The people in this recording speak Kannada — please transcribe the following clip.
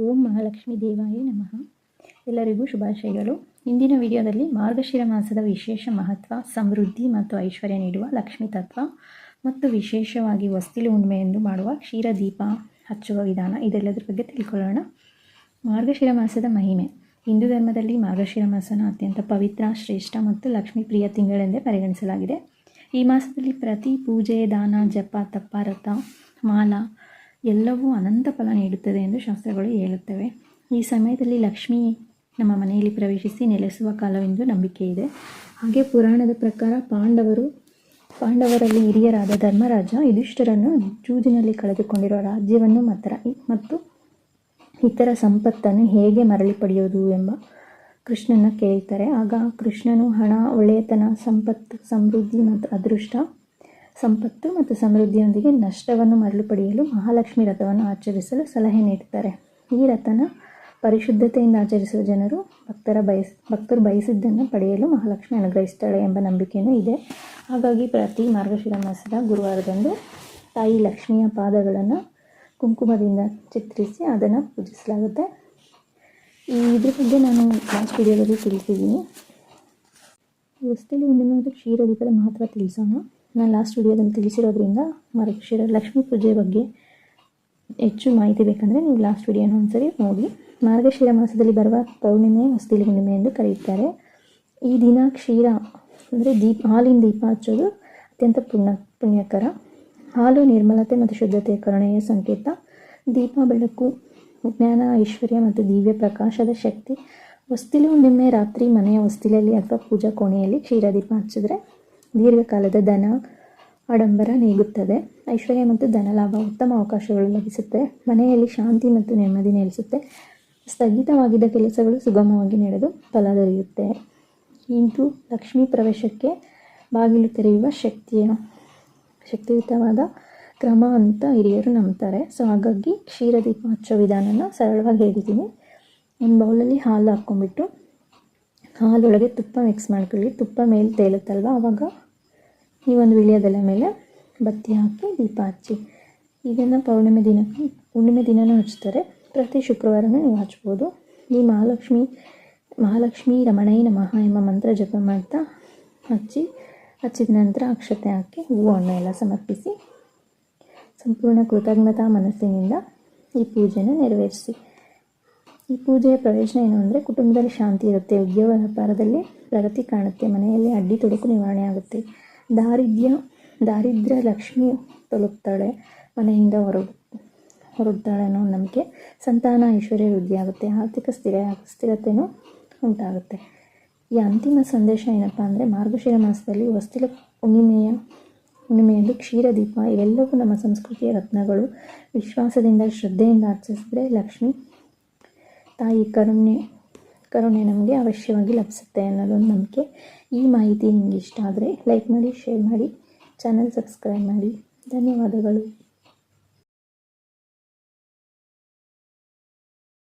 ಓಂ ಮಹಾಲಕ್ಷ್ಮಿ ದೇವಾಯ ನಮಃ. ಎಲ್ಲರಿಗೂ ಶುಭಾಶಯಗಳು. ಇಂದಿನ ವಿಡಿಯೋದಲ್ಲಿ ಮಾರ್ಗಶಿರ ಮಾಸದ ವಿಶೇಷ ಮಹತ್ವ, ಸಮೃದ್ಧಿ ಮತ್ತು ಐಶ್ವರ್ಯ ನೀಡುವ ಲಕ್ಷ್ಮಿ ತತ್ವ ಮತ್ತು ವಿಶೇಷವಾಗಿ ವಸ್ತಿಲು ಉಣ್ಮೆಯೆಂದು ಮಾಡುವ ಕ್ಷೀರದೀಪ ಹಚ್ಚುವ ವಿಧಾನ ಇದೆಲ್ಲದರ ಬಗ್ಗೆ ತಿಳ್ಕೊಳ್ಳೋಣ. ಮಾರ್ಗಶಿರ ಮಾಸದ ಮಹಿಮೆ. ಹಿಂದೂ ಧರ್ಮದಲ್ಲಿ ಮಾರ್ಗಶಿರ ಮಾಸನ ಅತ್ಯಂತ ಪವಿತ್ರ, ಶ್ರೇಷ್ಠ ಮತ್ತು ಲಕ್ಷ್ಮಿ ಪ್ರಿಯ ತಿಂಗಳೆಂದೇ ಪರಿಗಣಿಸಲಾಗಿದೆ. ಈ ಮಾಸದಲ್ಲಿ ಪ್ರತಿ ಪೂಜೆ, ದಾನ, ಜಪ, ತಪ್ಪ, ರಥ, ಮಾಲ ಎಲ್ಲವೂ ಅನಂತ ಫಲ ನೀಡುತ್ತದೆ ಎಂದು ಶಾಸ್ತ್ರಗಳು ಹೇಳುತ್ತವೆ. ಈ ಸಮಯದಲ್ಲಿ ಲಕ್ಷ್ಮಿ ನಮ್ಮ ಮನೆಯಲ್ಲಿ ಪ್ರವೇಶಿಸಿ ನೆಲೆಸುವ ಕಾಲವೆಂದು ನಂಬಿಕೆ ಇದೆ. ಹಾಗೆ ಪುರಾಣದ ಪ್ರಕಾರ ಪಾಂಡವರು, ಪಾಂಡವರಲ್ಲಿ ಹಿರಿಯರಾದ ಧರ್ಮರಾಜ ಯುಧಿಷ್ಠರನ್ನು ಜೂಜಿನಲ್ಲಿ ಕಳೆದುಕೊಂಡಿರುವ ರಾಜ್ಯವನ್ನು ಮಾತ್ರ ಮತ್ತು ಇತರ ಸಂಪತ್ತನ್ನು ಹೇಗೆ ಮರಳಿ ಪಡೆಯೋದು ಎಂಬ ಕೃಷ್ಣನ ಕೇಳ್ತಾರೆ ಆಗ ಕೃಷ್ಣನು ಹಣ ಒಳ್ಳೆಯತನ ಸಂಪತ್ತು, ಸಮೃದ್ಧಿ ಮತ್ತು ಅದೃಷ್ಟ ಸಂಪತ್ತು ಮತ್ತು ಸಮೃದ್ಧಿಯೊಂದಿಗೆ ನಷ್ಟವನ್ನು ಮರಳು ಪಡೆಯಲು ಮಹಾಲಕ್ಷ್ಮಿ ರಥವನ್ನು ಆಚರಿಸಲು ಸಲಹೆ ನೀಡುತ್ತಾರೆ. ಈ ರಥನ ಪರಿಶುದ್ಧತೆಯಿಂದ ಆಚರಿಸುವ ಜನರು ಭಕ್ತರ ಬಯಸ್, ಭಕ್ತರು ಬಯಸಿದ್ದನ್ನು ಪಡೆಯಲು ಮಹಾಲಕ್ಷ್ಮಿ ಅನುಗ್ರಹಿಸ್ತಾಳೆ ಎಂಬ ನಂಬಿಕೆಯೂ ಇದೆ. ಹಾಗಾಗಿ ಪ್ರತಿ ಮಾರ್ಗಶಿರ ಮಾಸದ ಗುರುವಾರದಂದು ತಾಯಿ ಲಕ್ಷ್ಮಿಯ ಪಾದಗಳನ್ನು ಕುಂಕುಮದಿಂದ ಚಿತ್ರಿಸಿ ಅದನ್ನು ಪೂಜಿಸಲಾಗುತ್ತೆ. ಈ ಇದ್ರ ಬಗ್ಗೆ ನಾನು ಲಾಸ್ಟ್ ವಿಡಿಯೋದಲ್ಲಿ ತಿಳಿಸಿದ್ದೀನಿ. ಹೊಸ್ತಿಲು ಹುಣ್ಣಿಮೆ ಮತ್ತು ಕ್ಷೀರದೀಪದ ಮಹತ್ವ ತಿಳಿಸೋಣ. ನಾನು ಲಾಸ್ಟ್ ವಿಡಿಯೋದಲ್ಲಿ ತಿಳಿಸಿರೋದ್ರಿಂದ ಮಾರ್ಗಶಿರ ಲಕ್ಷ್ಮೀ ಪೂಜೆ ಬಗ್ಗೆ ಹೆಚ್ಚು ಮಾಹಿತಿ ಬೇಕಂದರೆ ನೀವು ಲಾಸ್ಟ್ ವಿಡಿಯೋನ ಒಂದ್ಸರಿ ನೋಡಿ. ಮಾರ್ಗಶಿರ ಮಾಸದಲ್ಲಿ ಬರುವ ಪೌರ್ಣಿಮೆ ಹೊಸ್ತಿಲು ಹುಣ್ಣಿಮೆ ಎಂದು ಕರೆಯುತ್ತಾರೆ. ಈ ದಿನ ಕ್ಷೀರ, ಅಂದರೆ ದೀಪ, ಹಾಲಿನ ದೀಪ ಹಚ್ಚೋದು ಅತ್ಯಂತ ಪುಣ್ಯ, ಪುಣ್ಯಕರ. ಹಾಲು ನಿರ್ಮಲತೆ ಮತ್ತು ಶುದ್ಧತೆಯ ಕರುಣೆಯ ಸಂಕೇತ. ದೀಪ, ಬೆಳಕು, ಜ್ಞಾನ, ಐಶ್ವರ್ಯ ಮತ್ತು ದಿವ್ಯ ಪ್ರಕಾಶದ ಶಕ್ತಿ. ಹೊಸ್ತಿಲು ಹುಣ್ಣಿಮೆ, ರಾತ್ರಿ ಮನೆಯ ಹೊಸ್ತಿಲಲ್ಲಿ ಅಥವಾ ಪೂಜಾ ಕೋಣೆಯಲ್ಲಿ ಕ್ಷೀರದೀಪ ಹಚ್ಚಿದ್ರೆ ದೀರ್ಘಕಾಲದ ದನ ಆಡಂಬರ ನೀಗುತ್ತದೆ. ಐಶ್ವರ್ಯ ಮತ್ತು ಧನಲಾಭ ಉತ್ತಮ ಅವಕಾಶಗಳು ಲಭಿಸುತ್ತೆ. ಮನೆಯಲ್ಲಿ ಶಾಂತಿ ಮತ್ತು ನೆಮ್ಮದಿ ನೆಲೆಸುತ್ತೆ. ಸ್ಥಗಿತವಾಗಿದ್ದ ಕೆಲಸಗಳು ಸುಗಮವಾಗಿ ನಡೆದು ಫಲ ದೊರೆಯುತ್ತೆ ಇಂದು ಲಕ್ಷ್ಮೀ ಪ್ರವೇಶಕ್ಕೆ ಬಾಗಿಲು ತೆರೆಯುವ ಶಕ್ತಿಯ ಶಕ್ತಿಯುತವಾದ ಕ್ರಮ ಅಂತ ಹಿರಿಯರು ನಂಬ್ತಾರೆ. ಸೊ ಹಾಗಾಗಿ ಕ್ಷೀರದೀಪ ಹಚ್ಚೋ ವಿಧಾನನ ಸರಳವಾಗಿ ಹೇಳಿದ್ದೀನಿ. ಒಂದು ಬೌಲಲ್ಲಿ ಹಾಲು ಹಾಕ್ಕೊಂಬಿಟ್ಟು ಹಾಲೊಳಗೆ ತುಪ್ಪ ಮಿಕ್ಸ್ ಮಾಡ್ಕೊಳ್ಳಿ. ತುಪ್ಪ ಮೇಲೆ ತೇಲುತ್ತಲ್ವ? ಆವಾಗ ಈ ಒಂದು ವಿಳಿಯದೆಲೆ ಮೇಲೆ ಬತ್ತಿ ಹಾಕಿ ದೀಪ ಹಚ್ಚಿ. ಇದನ್ನು ಪೌರ್ಣಿಮೆ ದಿನಕ್ಕೆ ಹುಣ್ಣಿಮೆ ದಿನನೂ ಹಚ್ತಾರೆ. ಪ್ರತಿ ಶುಕ್ರವಾರನೂ ನೀವು ಹಚ್ಬೋದು. ಈ ಮಹಾಲಕ್ಷ್ಮಿ ಮಹಾಲಕ್ಷ್ಮಿ ರಮಣೈ ನಮಃ ಎಂಬ ಮಂತ್ರ ಜಪ ಮಾಡ್ತಾ ಹಚ್ಚಿ, ಹಚ್ಚಿದ ನಂತರ ಅಕ್ಷತೆ ಹಾಕಿ ಹೂವು, ಹಣ್ಣು ಎಲ್ಲ ಸಮರ್ಪಿಸಿ, ಸಂಪೂರ್ಣ ಕೃತಜ್ಞತಾ ಮನಸ್ಸಿನಿಂದ ಈ ಪೂಜೆನ ನೆರವೇರಿಸಿ. ಈ ಪೂಜೆಯ ಪ್ರಯೋಜನ ಏನು ಅಂದರೆ ಕುಟುಂಬದಲ್ಲಿ ಶಾಂತಿ ಇರುತ್ತೆ, ಉದ್ಯೋಗ ವ್ಯಾಪಾರದಲ್ಲಿ ಪ್ರಗತಿ ಕಾಣುತ್ತೆ, ಮನೆಯಲ್ಲಿ ಅಡ್ಡಿ ತೊಡಕು ನಿವಾರಣೆ ಆಗುತ್ತೆ. ದಾರಿದ್ರ್ಯ ದಾರಿದ್ರ್ಯ ಲಕ್ಷ್ಮಿ ತಲುಪ್ತಾಳೆ, ಮನೆಯಿಂದ ಹೊರ, ಹೊರಡ್ತಾಳೆ ಅನ್ನೋ ನಂಬಿಕೆ ಸಂತಾನ ಐಶ್ವರ್ಯ ವೃದ್ಧಿ ಆಗುತ್ತೆ, ಆರ್ಥಿಕ ಸ್ಥಿರ ಸ್ಥಿರತೆಯೂ ಉಂಟಾಗುತ್ತೆ. ಈ ಅಂತಿಮ ಸಂದೇಶ ಏನಪ್ಪ ಅಂದರೆ ಮಾರ್ಗಶಿರ ಮಾಸದಲ್ಲಿ ವಸ್ತಿಲ ಹುಣ್ಣಿಮೆಯ, ಹುಣ್ಣಿಮೆಯಲ್ಲಿ ಕ್ಷೀರದೀಪ ಇವೆಲ್ಲವೂ ನಮ್ಮ ಸಂಸ್ಕೃತಿಯ ರತ್ನಗಳು. ವಿಶ್ವಾಸದಿಂದ, ಶ್ರದ್ಧೆಯಿಂದ ಆಚರಿಸಿದ್ರೆ ಲಕ್ಷ್ಮಿ ತಾಯಿ ಕರುಣೆ ಕರುಣೆ ನಮಗೆ ಅವಶ್ಯವಾಗಿ ಲಭಿಸುತ್ತೆ ಅನ್ನೋದೊಂದು ನಂಬಿಕೆ. ಈ ಮಾಹಿತಿ ನಿಮಗೆ ಇಷ್ಟ ಆದರೆ ಲೈಕ್ ಮಾಡಿ ಶೇರ್ ಮಾಡಿ ಚಾನಲ್ ಸಬ್ಸ್ಕ್ರೈಬ್ ಮಾಡಿ. ಧನ್ಯವಾದಗಳು.